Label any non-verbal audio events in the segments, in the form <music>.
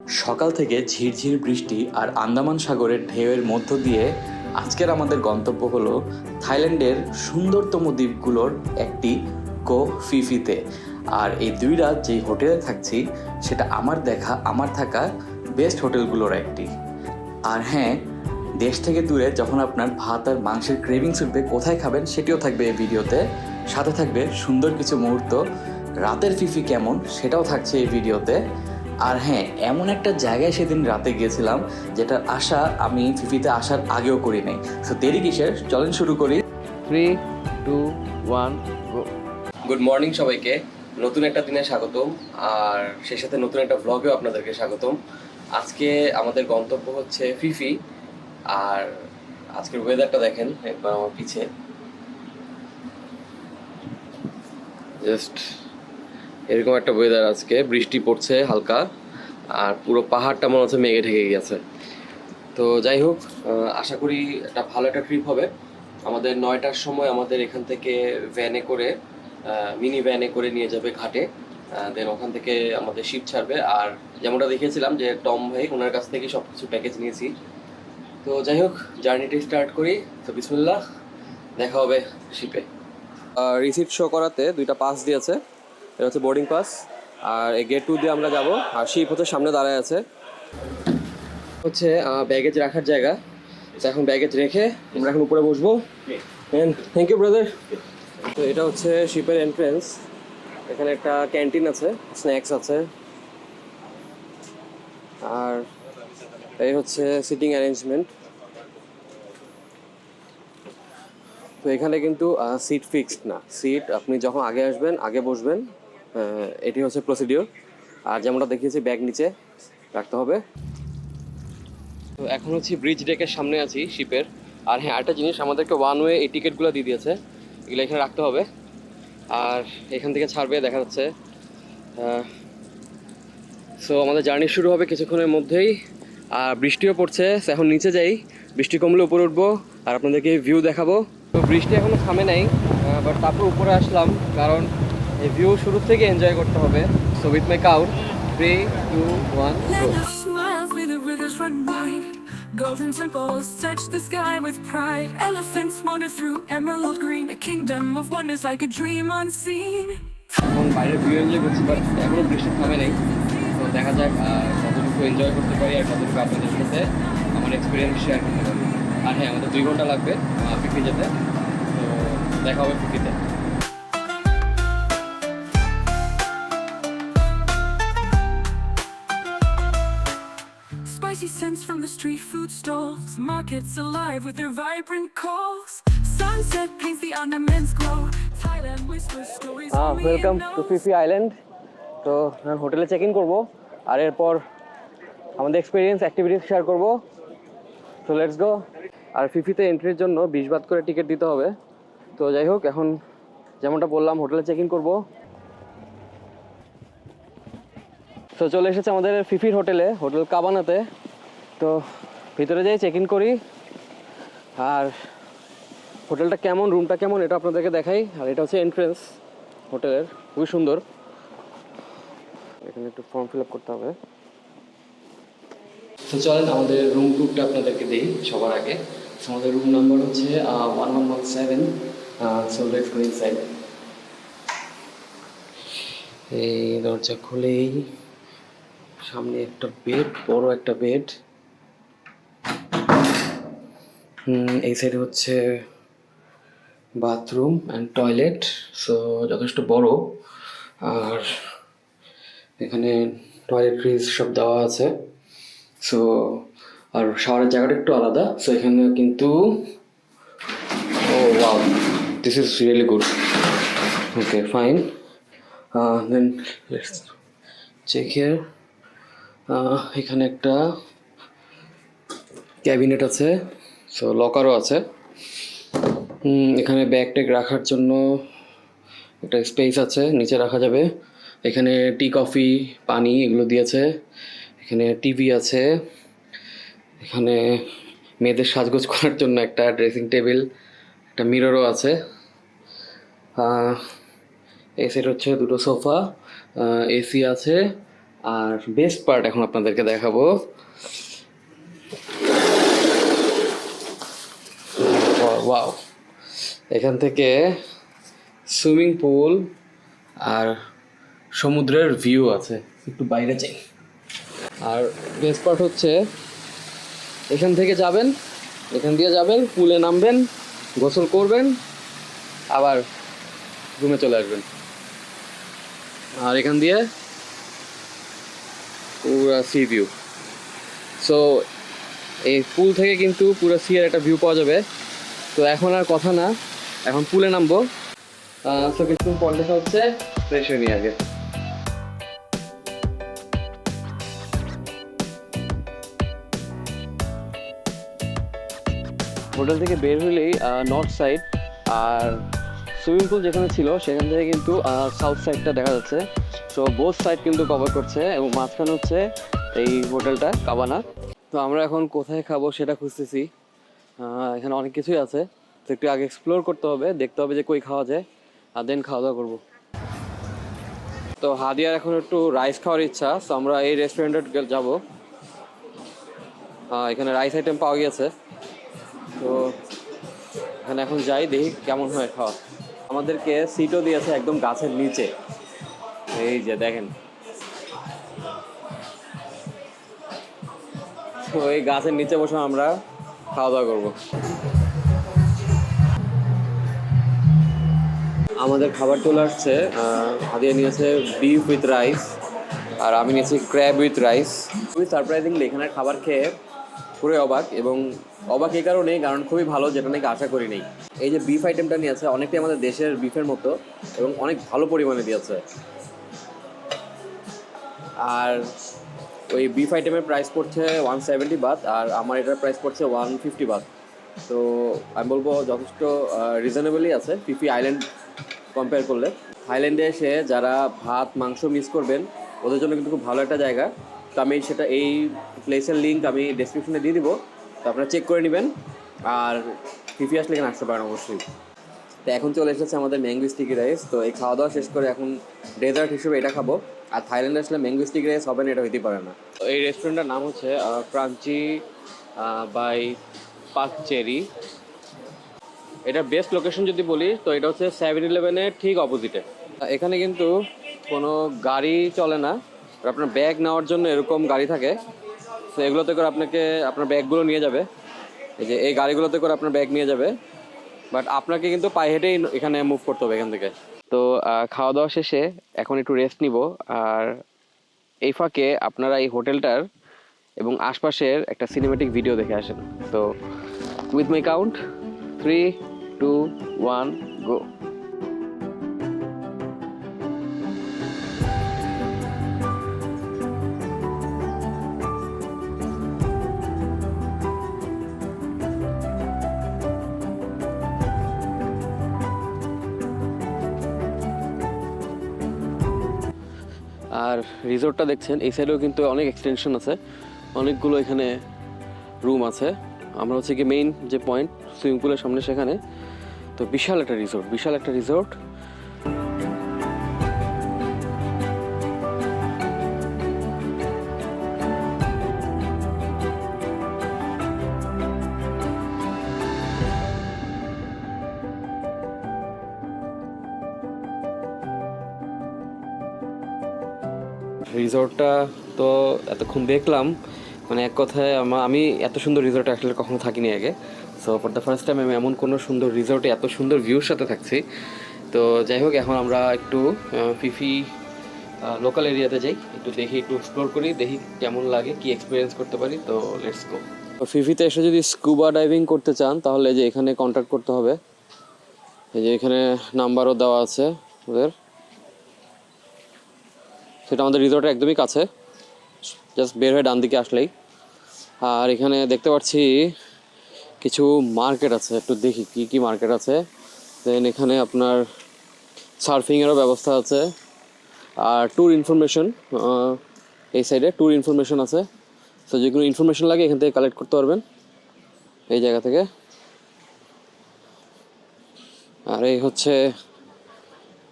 সকাল থেকে ঝিরঝির বৃষ্টি আর আন্দামান সাগরের ঢেউয়ের মধ্য দিয়ে আজকের আমাদের গন্তব্য হলো থাইল্যান্ডের সুন্দরতম দ্বীপগুলোর একটি কো ফিফিতে। আর এই দুই রাত যেই হোটেলে থাকছি, সেটা আমার দেখা, আমার থাকা বেস্ট হোটেলগুলোর একটি। আর হ্যাঁ দেশ থেকে দূরে যখন আপনার ভাত আর মাংসের ক্রেভিংস উঠবে, কোথায় খাবেন সেটিও থাকবে এই ভিডিওতে। সাথে থাকবে সুন্দর কিছু মুহূর্ত। রাতের ফিফি কেমন সেটাও থাকছে এই ভিডিওতে। আর হ্যাঁ এমন একটা জায়গায় সেদিন রাতে গিয়েছিলাম যেটার আশা আমি ফিফিতে আসার আগেও করি নাই। তো দেরি কিসের? চলেন শুরু করি। Three two one go good morning সবাইকে। নতুন একটা দিনে স্বাগতম আর সেই সাথে নতুন একটা ভ্লগেও আপনাদেরকে স্বাগতম। আজকে আমাদের গন্তব্য হচ্ছে ফিফি আর আজকের ওয়েদারটা দেখেন একবার আমার পিছে। জাস্ট এরকম একটা ওয়েদার আজকে, বৃষ্টি পড়ছে হালকা, আর পুরো পাহাড়টা মনে হচ্ছে মেঘে ঢেকে গেছে। তো যাই হোক আশা করি একটা ভালো একটা ট্রিপ হবে। আমাদের নয়টার সময় আমাদের এখান থেকে ভ্যানে করে মিনি ভ্যানে করে নিয়ে যাবে ঘাটে। দেন ওখান থেকে আমাদের শিপ ছাড়বে। আর যেমনটা দেখিয়েছিলাম যে টম ভাই ওনার কাছ থেকে সব কিছু প্যাকেজ নিয়েছি। তো যাই হোক জার্নিটি স্টার্ট করি। তো বিসমুল্লাহ, দেখা হবে শিপে রিসিপ্ট শো করাতে দুইটা পাস দিয়েছে। এটা হচ্ছে বোর্ডিং পাস আর এই গেট টু দিয়ে আমরা যাব। আর শিপ হচ্ছে সামনে দাঁড়ায় আছে। হচ্ছে ব্যাগেজ রাখার জায়গা। এখন ব্যাগেজ রেখে আমরা এখন উপরে বসবো। থ্যাংক ইউ ব্রাদার তো এটা হচ্ছে শিপের এন্ট্রেন্স এখানে একটা ক্যান্টিন আছে স্ন্যাক্স আছে। আর এই হচ্ছে সিটিং অ্যারেঞ্জমেন্ট তো এখানে কিন্তু সিট ফিক্সড না। সিট আপনি যখন আগে আসবেন, আগে বসবেন। এটি হচ্ছে প্রসিডিওর আর যেমনটা দেখিয়েছি ব্যাগ নিচে রাখতে হবে। তো এখন হচ্ছে ব্রিজ ডেকের সামনে আছি শিপের আর হ্যাঁ একটা জিনিস, আমাদেরকে ওয়ান ওয়ে এই টিকিটগুলো দিয়ে দিয়েছে। এগুলো এখানে রাখতে হবে। আর এখান থেকে ছাড়বে, দেখা যাচ্ছে। সো আমাদের জার্নি শুরু হবে কিছুক্ষণের মধ্যেই। আর বৃষ্টিও পড়ছে এখন নিচে যাই। বৃষ্টি কমলে উপরে উঠবো, আর আপনাদেরকে ভিউ দেখাবো। তো বৃষ্টি এখনও থামে নাই বাট তারপর উপরে আসলাম, কারণ এই ভিউ শুরু থেকে এনজয় করতে হবে so with my count three two one. Golden temples touch the sky with pride. Elephants wander through emerald green. A kingdom of wonders like a dream unseen. এখন বাইরে ভিউ এনজয় করছি but এখনও বৃষ্টি থামে নেই তো দেখা যাক কতটুকু এনজয় করতে পারি আর কতটুকু আপনাদের সাথে আমার এক্সপিরিয়েন্স শেয়ার করতে পারি আর হ্যাঁ আমাদের দুই ঘণ্টা লাগবে পিকনিক যেতে তো দেখা হবে পিকনিতে scents from the street food stalls. Markets alive with their vibrant calls. Sunset paints the ornaments glow. Thailand whispers stories only welcome it to island তো হোটেলে চেক ইন করব আর এরপর আমাদের এক্সপিরিয়েন্স অ্যাক্টিভিটিস শেয়ার করব। তো লেটস গো আর ফিফিতে এন্ট্রির জন্য বিশ বাদ করে টিকিট দিতে হবে। তো যাই হোক এখন যেমনটা বললাম হোটেলে চেক ইন করব। তো চলে এসেছে আমাদের ফিফির হোটেলে হোটেল কাবানাতে তো ভিতরে যাই চেক ইন করি। আর হোটেলটা কেমন রুমটা কেমন, এটা আপনাদেরকে দেখাই। আর এটা হচ্ছে এন্ট্রেন্স হোটেলের, খুবই সুন্দর। এখানে একটু ফর্ম ফিল আপ করতে হবে। তো চলেন, আমাদের রুম টুরটা আপনাদেরকে দিই সবার আগে। আমাদের রুম নাম্বার হচ্ছে one one one seven so এই দরজা খুলেই সামনে একটা বেড বড় একটা বেড এই সাইডে হচ্ছে বাথরুম অ্যান্ড টয়লেট সো যথেষ্ট বড়। আর এখানে টয়লেট ফ্রিজ সব দেওয়া আছে। সো আর শাওয়ারের জায়গাটা একটু আলাদা। সো এখানে কিন্তু, ও wow this is really good okay fine then check here এখানে একটা ক্যাবিনেট আছে। সো লকারও আছে। এখানে ব্যাগ ট্যাগ রাখার জন্য একটা স্পেস আছে, নিচে রাখা যাবে। এখানে টি কফি পানি এগুলো দিয়েছে। এখানে টিভি আছে। এখানে মেয়েদের সাজগোজ <laughs> করার জন্য একটা ড্রেসিং টেবিল একটা মিররও আছে। এই সেট হচ্ছে দুটো সোফা এসি আছে। আর বেস্ট পার্ট এখন আপনাদেরকে দেখাবো। ওয়াও এখান থেকে সুইমিং পুল আর সমুদ্রের ভিউ আছে। একটু বাইরে যাই। আর বেস্ট পার্ট হচ্ছে, এখান থেকে যাবেন, এখান দিয়ে যাবেন, পুলে নামবেন, গোসল করবেন, আবার রুমে চলে আসবেন। আর এখান দিয়ে পুরা সি ভিউ সো এই পুল থেকে কিন্তু পুরো সি এর একটা ভিউ পাওয়া যাবে। তো এখন আর কথা না, এখন পুলে নামবো। সো কিছুক্ষণ পর হচ্ছে ফ্রেশ হয়ে আগে হোটেল থেকে বের হলেই নর্থ সাইড আর সুইমিং পুল যেখানে ছিল, সেখান থেকে কিন্তু সাউথ সাইডটা দেখা যাচ্ছে। সো বোথ সাইড কিন্তু কভার করছে এবং মাঝখানে হচ্ছে এই হোটেলটা কাবানা তো আমরা এখন কোথায় খাব সেটা খুঁজতেছি। এখানে অনেক কিছুই আছে। তো একটু আগে এক্সপ্লোর করতে হবে, দেখতে হবে যে কই খাওয়া যায়, আর দেন খাওয়া দাওয়া করব। তো হাদিয়ার এখন একটু রাইস খাওয়ার ইচ্ছা তো আমরা এই রেস্টুরেন্টে যাব। এখানে রাইস আইটেম পাওয়া গিয়েছে। তো এখানে এখন যাই, দেখি কেমন হয় খাওয়া। আমাদেরকে সিটও দিয়েছে একদম গাছের নিচে। এই যে দেখেন। তো এই গাছের নিচে বসে আমরা খাওয়া দাওয়া করব। আমাদের খাবার চলে আসছে হাদিয়া নিয়েছে বিফ উইথ রাইস আর আমি নিয়েছি ক্র্যাব উইথ রাইস খুবই সারপ্রাইজিংলি এখানের খাবার খেয়ে পুরোই অবাক এবং অবাক এই কারণে কারণ খুবই ভালো, যেটা নাকি আশা করি নেই। এই যে বিফ আইটেমটা নিয়েছে, অনেকটাই আমাদের দেশের বিফের মতো এবং অনেক ভালো পরিমাণে দিয়েছে। আর ওই বিফ আইটেমের প্রাইস পড়ছে ওয়ান সেভেন্টি বাত আর আমার এটার প্রাইস পড়ছে ওয়ান ফিফটি বাত তো আমি বলব যথেষ্ট রিজনেবলই আছে পিপি আইল্যান্ড কম্পেয়ার করলে। থাইল্যান্ডে এসে যারা ভাত, মাংস মিস করবেন, ওদের জন্য কিন্তু খুব ভালো একটা জায়গা। তো আমি সেটা, এই প্লেসের লিঙ্ক আমি ডেসক্রিপশনে দিয়ে দিব। তো আপনারা চেক করে নেবেন। আর ফিফি আসলে এখানে আসতে পারেন অবশ্যই। তো এখন চলে এসেছে আমাদের ম্যাঙ্গো স্টিকি রাইস তো এই খাওয়া দাওয়া শেষ করে এখন ডেজার্ট হিসেবে এটা খাব। আর থাইল্যান্ডে আসলে ম্যাঙ্গো স্টিকি রাইস হবে না, এটা হইতে পারে না। এই রেস্টুরেন্টের নাম হচ্ছে ক্রাঞ্চি বাই পাক চেরি এটার বেস্ট লোকেশন যদি বলি, তো এটা হচ্ছে সেভেন ইলেভেনের ঠিক অপোজিটে এখানে কিন্তু কোনো গাড়ি চলে না আপনার ব্যাগ নেওয়ার জন্য এরকম গাড়ি থাকে। তো এগুলোতে করে আপনাকে, আপনার ব্যাগগুলো নিয়ে যাবে। এই যে, এই গাড়িগুলোতে করে আপনার ব্যাগ নিয়ে যাবে। বাট আপনাকে কিন্তু পায়ে হেঁটেই এখানে মুভ করতে হবে এখান থেকে। তো খাওয়া দাওয়া শেষে এখন একটু রেস্ট নিব। আর এই ফাঁকে আপনারা এই হোটেলটার এবং আশপাশের একটা সিনেমেটিক ভিডিও দেখে আসেন। তো with my count three two one go আর রিসোর্টটা দেখছেন, এই সাইডেও কিন্তু অনেক এক্সটেনশন আছে, অনেকগুলো এখানে রুম আছে। আমরা হচ্ছে কি মেইন যে পয়েন্ট সুইমিং পুলের সামনে সেখানে। তো বিশাল একটা রিসোর্ট বিশাল একটা রিসোর্ট রিসোর্টটা তো এতক্ষণ দেখলাম মানে এক কথায় আমা- আমি এত সুন্দর রিসোর্টে আসলে কখনো থাকিনি আগে। So for the first time আমি এমন কোনো সুন্দর রিসোর্টে এত সুন্দর ভিউর সাথে থাকছি। তো যাই হোক, এখন আমরা একটু ফিফি লোকাল এরিয়াতে যাই। একটু দেখি, একটু এক্সপ্লোর করি, দেখি কেমন লাগে, কি এক্সপিরিয়েন্স করতে পারি। তো লেটস গো ফিফিতে এসে যদি স্কুবা ডাইভিং করতে চান, তাহলে যে এখানে কন্ট্যাক্ট করতে হবে। এই যে এখানে নাম্বারও দেওয়া আছে ওদের। সেটা আমাদের রিসোর্টের একদমই কাছে। জাস্ট বের হয়ে ডান দিকে আসলেই। আর এখানে দেখতে পাচ্ছি কিছু মার্কেট আছে। একটু দেখি কি কি মার্কেট আছে। দেন এখানে আপনার সার্ফিংয়েরও ব্যবস্থা আছে। আর ট্যুর ইনফরমেশন এই সাইডে ট্যুর ইনফরমেশন আছে। তো যে কোনো ইনফরমেশন লাগে এখান থেকে কালেক্ট করতে পারবেন। এই জায়গা থেকে। আর এই হচ্ছে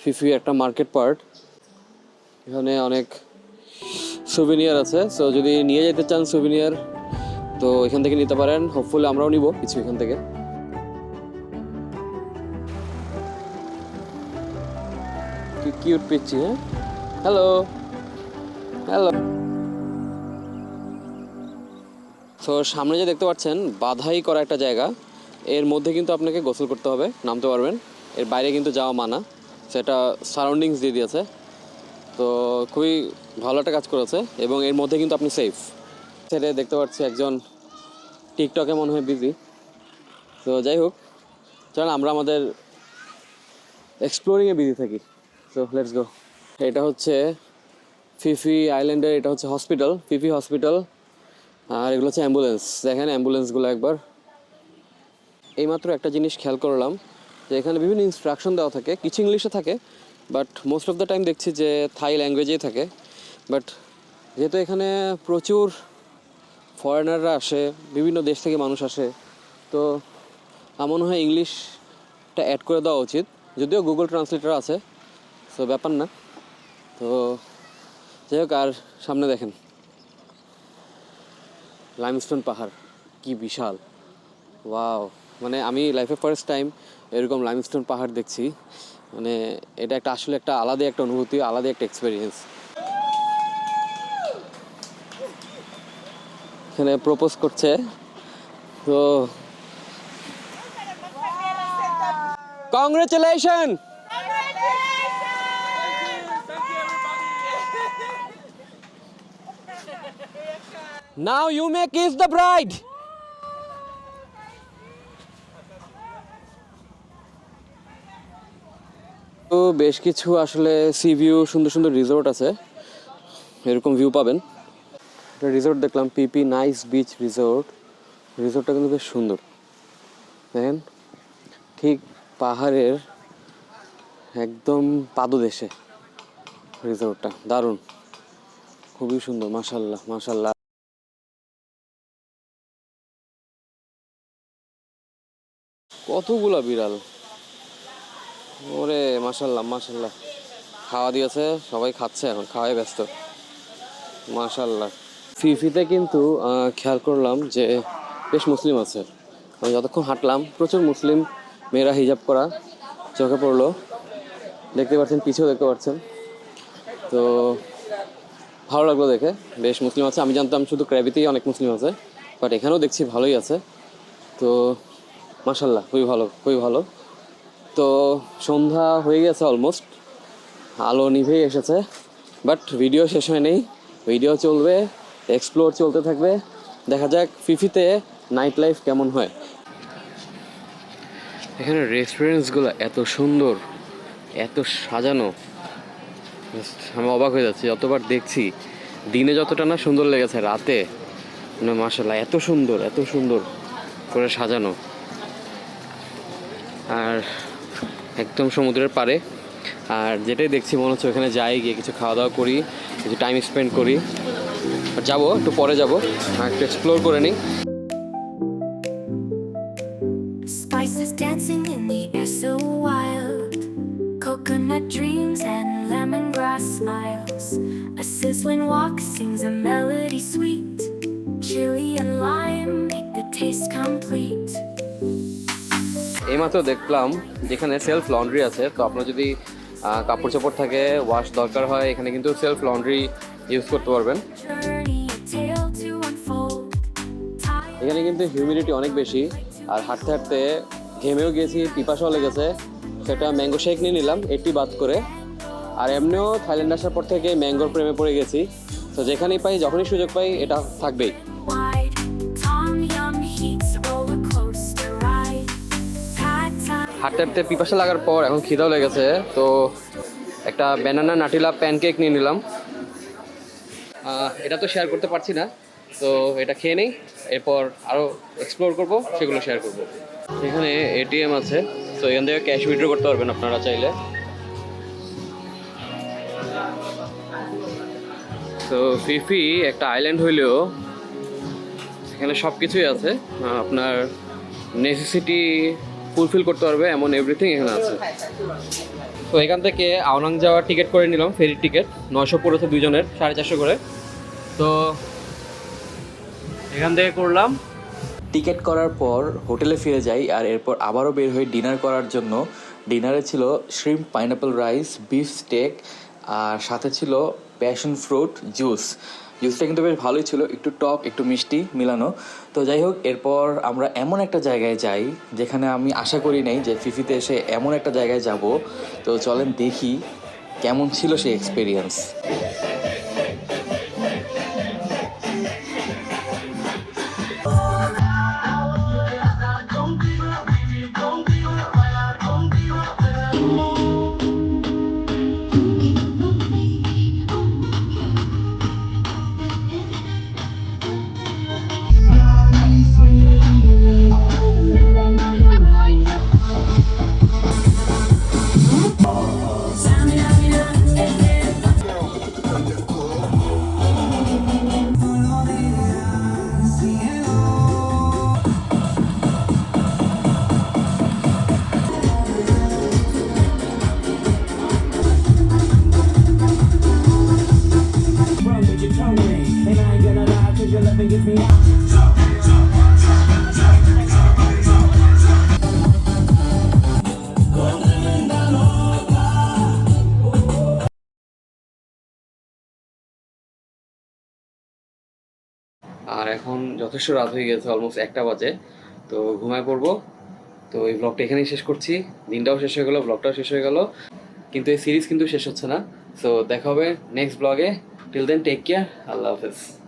ফিফি একটা মার্কেট পার্ট এখানে অনেক সুভিনিয়ার আছে। সো যদি নিয়ে যেতে চান সুভিনিয়ার তো এখান থেকে নিতে পারেন। হোপফুলি আমরাও নিব কিছু এখান থেকে। কি কিউট পিচ্ছি হ্যাঁ? হ্যালো হ্যালো তো সামনে যে দেখতে পাচ্ছেন, বাধাই করা একটা জায়গা। এর মধ্যে কিন্তু আপনাকে গোসল করতে হবে, নামতে পারবেন। এর বাইরে কিন্তু যাওয়া মানা। সেটা সারাউন্ডিংস দিয়ে দিয়েছে। তো খুবই ভালো একটা কাজ করেছে এবং এর মধ্যে কিন্তু আপনি সেফ ছেড়ে দেখতে পাচ্ছি একজন টিকটকে মনে হয় বিজি তো যাই হোক চলেন আমরা আমাদের এক্সপ্লোরিংয়ে বিজি থাকি। তো লেটস গো এটা হচ্ছে ফিফি আইল্যান্ডের এটা হচ্ছে হসপিটাল ফিফি হসপিটাল আর এগুলো হচ্ছে অ্যাম্বুলেন্স দেখেন অ্যাম্বুলেন্সগুলো একবার। এইমাত্র একটা জিনিস খেয়াল করলাম যে এখানে বিভিন্ন ইনস্ট্রাকশন দেওয়া থাকে, কিছু ইংলিশে থাকে but most of the time দেখছি যে থাই ল্যাঙ্গুয়েজেই থাকে। বাট যেহেতু এখানে প্রচুর ফরেনাররা আসে, বিভিন্ন দেশ থেকে মানুষ আসে, তো আমার মনে হয় ইংলিশটা অ্যাড করে দেওয়া উচিত। যদিও গুগল ট্রান্সলেটার আছে, তো ব্যাপার না। তো যাই হোক, আর সামনে দেখেন। লাইমস্টোন পাহাড়, কি বিশাল। ওয়াও মানে আমি লাইফে ফার্স্ট টাইম এরকম লাইমস্টোন পাহাড় দেখছি। মানে এটা একটা আসলে একটা আলাদা একটা অনুভূতি, আলাদা একটা এক্সপিরিয়েন্স এখানে প্রপোজ করছে। তো congratulation Now you may kiss the bride. তো বেশ কিছু আসলে সি ভিউ সুন্দর সুন্দর রিসোর্ট আছে। এরকম ভিউ পাবেন। একটা রিসোর্ট দেখলাম পিপি নাইস বিচ রিসোর্ট রিসোর্টটা কিন্তু বেশ সুন্দর। দেখেন, ঠিক পাহাড়ের একদম পাদদেশে রিসোর্টটা দারুণ। খুবই সুন্দর মাশাল্লাহ মাশাল্লাহ কতগুলা বিড়াল? ওরে মাশাল্লাহ মাশাল্লাহ খাওয়া দিয়েছে, সবাই খাচ্ছে এখন, খাওয়াই ব্যস্ত। মাশাল্লাহ ফিফিতে কিন্তু খেয়াল করলাম যে বেশ মুসলিম আছে। আমি যতক্ষণ হাঁটলাম, প্রচুর মুসলিম মেয়েরা হিজাব করা চোখে পড়ল। দেখতে পাচ্ছেন, পিছেও দেখতে পাচ্ছেন। তো ভালো লাগল দেখে, বেশ মুসলিম আছে। আমি জানতাম শুধু ক্র্যাবিতেই অনেক মুসলিম আছে, বাট এখানেও দেখছি ভালোই আছে। তো মাশাল্লাহ খুবই ভালো খুবই ভালো। তো সন্ধ্যা হয়ে গেছে অলমোস্ট আলো নিভেই এসেছে বাট ভিডিও শেষ হয় নেই ভিডিও চলবে এক্সপ্লোর চলতে থাকবে। দেখা যাক ফিফিতে নাইট লাইফ কেমন হয়। এখানে রেস্টুরেন্টসগুলো এত সুন্দর, এত সাজানো। আমি অবাক হয়ে যাচ্ছি, যতবার দেখছি, দিনে যতটা না সুন্দর লেগেছে, রাতে। মানে মাসাল্লাহ এত সুন্দর এত সুন্দর করে সাজানো। আর একদম সমুদ্রের পারে আর যেটাই দেখছি মনে হচ্ছে ওখানে যাই গিয়ে কিছু খাওয়া দাওয়া করি কিছু টাইম স্পেন্ড করি। যাব একটু পরে যাব একটু এক্সপ্লোর করে নিই। When walk sings a melody sweet, chili and lime make the taste complete. এইমাত্র দেখলাম যেখানে সেলফ লন্ড্রি আছে, তো আপনার যদি কাপড় চোপড় থাকে ওয়াশ দরকার হয়, এখানে কিন্তু সেলফ লন্ড্রি ইউজ করতে পারবেন। এখানে কিন্তু হিউমিডিটি অনেক বেশি, আর হাঁটতে হাঁটতে ঘেমেও গেছি, পিপাসাও লেগেছে। সেটা ম্যাঙ্গো শেক নিয়ে নিলাম, একটি বাদ করে। আর এমনিও থাইল্যান্ড আসার পর থেকে ম্যাঙ্গোর প্রেমে পড়ে গেছি। তো যেখানেই পাই, যখনই সুযোগ পাই, এটা থাকবেই। হাঁটতে পিপাসা লাগার পর এখন খিদাও লেগেছে তো একটা ব্যানানা নাটিলা প্যানকেক নিয়ে নিলাম। এটা তো শেয়ার করতে পারছি না, তো এটা খেয়ে নেই, এরপর আরও এক্সপ্লোর করব, সেগুলো শেয়ার করব। এখানে এটিএম আছে, তো এখান থেকে ক্যাশ উইথড্র করতে পারবেন আপনারা চাইলে। তো ফিফি একটা আইল্যান্ড হইলেও, এখানে সব কিছুই আছে আপনার নেসেসিটি ফুলফিল করতে পারবে, এমন এভরিথিং এখানে আছে। তো এখান থেকে আওনাং যাওয়ার টিকিট করে নিলাম ফেরির টিকিট নয়শো পড়েছে দুজনের সাড়ে চারশো করে। তো এখান থেকে করলাম। টিকিট করার পর হোটেলে ফিরে যাই আর এরপর আবারও বের হই ডিনার করার জন্য। ডিনারে ছিল shrimp pineapple rice beef steak আর সাথে ছিল প্যাশন ফ্রুট জুস জুসটা কিন্তু বেশ ভালোই ছিল, একটু টক, একটু মিষ্টি, মিলানো। তো যাই হোক, এরপর আমরা এমন একটা জায়গায় যাই, যেখানে আমি আশা করি নাই যে ফিফিতে এসে এমন একটা জায়গায় যাব। তো চলেন দেখি কেমন ছিল সেই এক্সপিরিয়েন্স আর এখন যথেষ্ট রাত হয়ে গেছে অলমোস্ট একটা বাজে। তো ঘুমায় পড়ব। তো এই ব্লগটা এখানেই শেষ করছি। দিনটাও শেষ হয়ে গেল ব্লগটাও শেষ হয়ে গেল। কিন্তু এই সিরিজ কিন্তু শেষ হচ্ছে না। সো দেখা হবে নেক্সট ব্লগে টিল দেন টেক কেয়ার আল্লাহ হাফেজ।